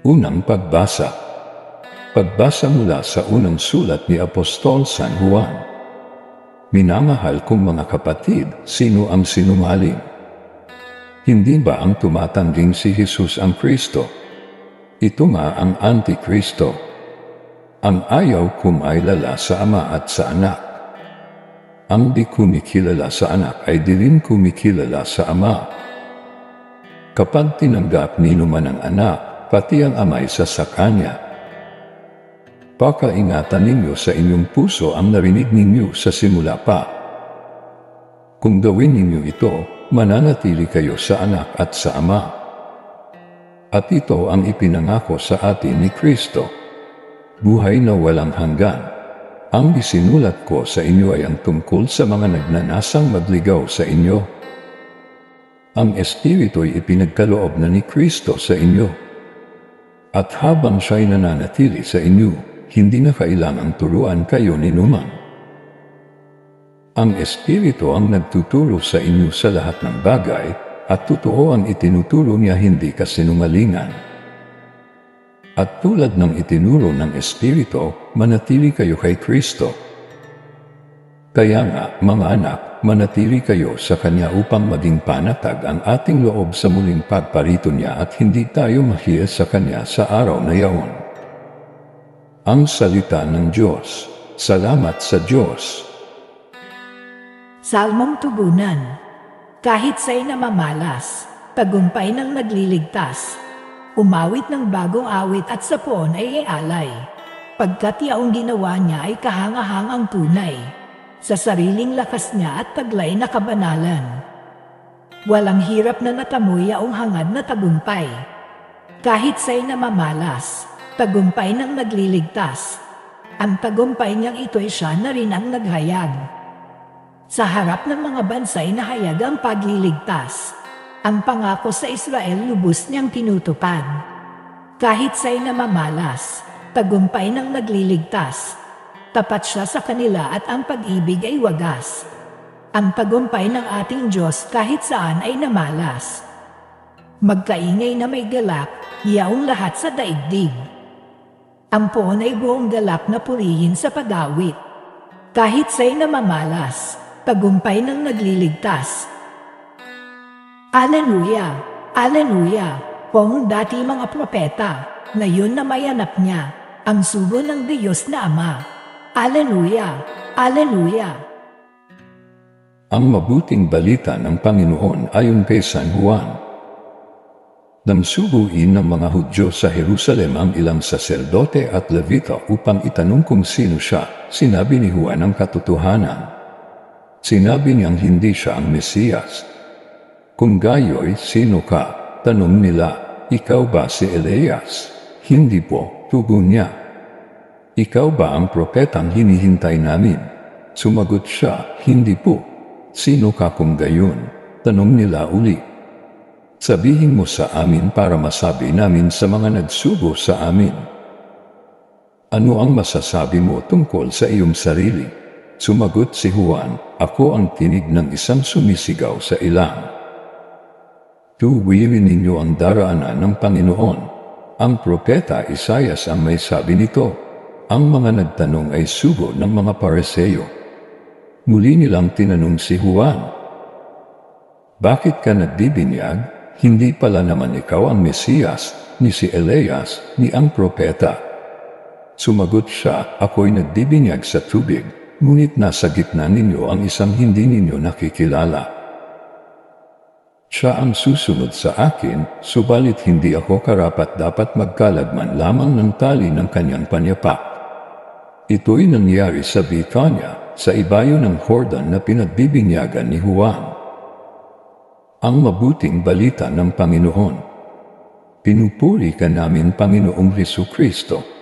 Unang pagbasa Pagbasa mula sa unang sulat ni Apostol San Juan. Minamahal kong mga kapatid, sino ang sinungaling? Hindi ba ang tumatanging si Jesus ang Kristo? Ito nga ang Antikristo. Ang ayaw kumailala sa Ama at sa Anak. Ang di kumikilala sa Anak ay di rin kumikilala sa Ama. Kapag tinanggap ni naman ang Anak, pati ang Amay sa sakanya, Pakaingatan ninyo sa inyong puso ang narinig ninyo sa simula pa. Kung gawin ninyo ito, mananatili kayo sa anak at sa ama. At ito ang ipinangako sa atin ni Kristo. Buhay na walang hanggan. Ang isinulat ko sa inyo ay ang tungkol sa mga nagnanasang magligaw sa inyo. Ang Espiritu ay ipinagkaloob na ni Kristo sa inyo. At habang siya'y nananatili sa inyo, hindi na kailangang turuan kayo ni Numan. Ang Espiritu ang nagtuturo sa inyo sa lahat ng bagay at totoo ang itinuturo niya hindi kasinungalingan. At tulad ng itinuro ng Espiritu, manatili kayo kay Kristo. Kaya nga, mga anak, manatili kayo sa Kanya upang maging panatag ang ating loob sa muling pagparito niya at hindi tayo mahiya sa Kanya sa araw na yaon. Ang Salita ng Diyos. Salamat sa Diyos. Salmong Tugunan Kahit sa'y namamalas, tagumpay ng nagliligtas, umawit ng bagong awit at sa poon ay ialay. Pagkat yaong ginawa niya ay kahangahangang tunay, sa sariling lakas niya at taglay na kabanalan. Walang hirap na natamoy yaong hangad na tagumpay. Kahit sa'y namamalas, tagumpay ng nagliligtas. Ang tagumpay niyang ito'y siya na rin ang naghayag. Sa harap ng mga bansay na hayag ang pagliligtas, ang pangako sa Israel lubos niyang tinutupad. Kahit sa'y namamalas, tagumpay ng nagliligtas. Tapat siya sa kanila at ang pag-ibig ay wagas. Ang tagumpay ng ating Diyos kahit saan ay namalas. Magkaingay na may galak, yaong lahat sa daigdig. Ang poon ay buong galak na purihin sa pag-awit. Kahit sa'y namamalas, tagumpay ng nagliligtas. Aleluya! Aleluya! Kung dati mga propeta, ngayon na mayanap niya, ang sugo ng Diyos na Ama. Aleluya! Aleluya! Ang mabuting balita ng Panginoon ayon kay San Juan. Nang subuin ng mga Hudyo sa Jerusalem ang ilang saserdote at levita upang itanong kung sino siya, sinabi ni Juan ang katotohanan. Sinabi niyang hindi siya ang Mesiyas. Kung gayo'y sino ka? Tanong nila, ikaw ba si Elias? Hindi po, tugon niya. Ikaw ba ang propetang hinihintay namin? Sumagot siya, hindi po. Sino ka kung gayon? Tanong nila uli. Sabihin mo sa amin para masabi namin sa mga nagsugo sa amin. Ano ang masasabi mo tungkol sa iyong sarili? Sumagot si Juan, ako ang tinig ng isang sumisigaw sa ilang. Tuwirin ninyo ang daraanan ng Panginoon. Ang propeta Isayas ang may sabi nito. Ang mga nagtanong ay sugo ng mga pareseyo. Muli nilang tinanong si Juan, Bakit ka nagbibinyag? Hindi pala naman ikaw ang Mesiyas, ni si Elias, ni ang propeta. Sumagot siya, ako'y nagbibinyag sa tubig, ngunit nasa gitna ninyo ang isang hindi ninyo nakikilala. Siya ang susunod sa akin, subalit hindi ako karapat dapat magkalagman lamang ng tali ng kanyang panyapak. Ito'y nangyari sa Bithania, sa ibayo ng Jordan na pinagbibinyagan ni Juan. Ang mabuting balita ng Panginoon. Pinupuri ka namin Panginoong Heso Kristo.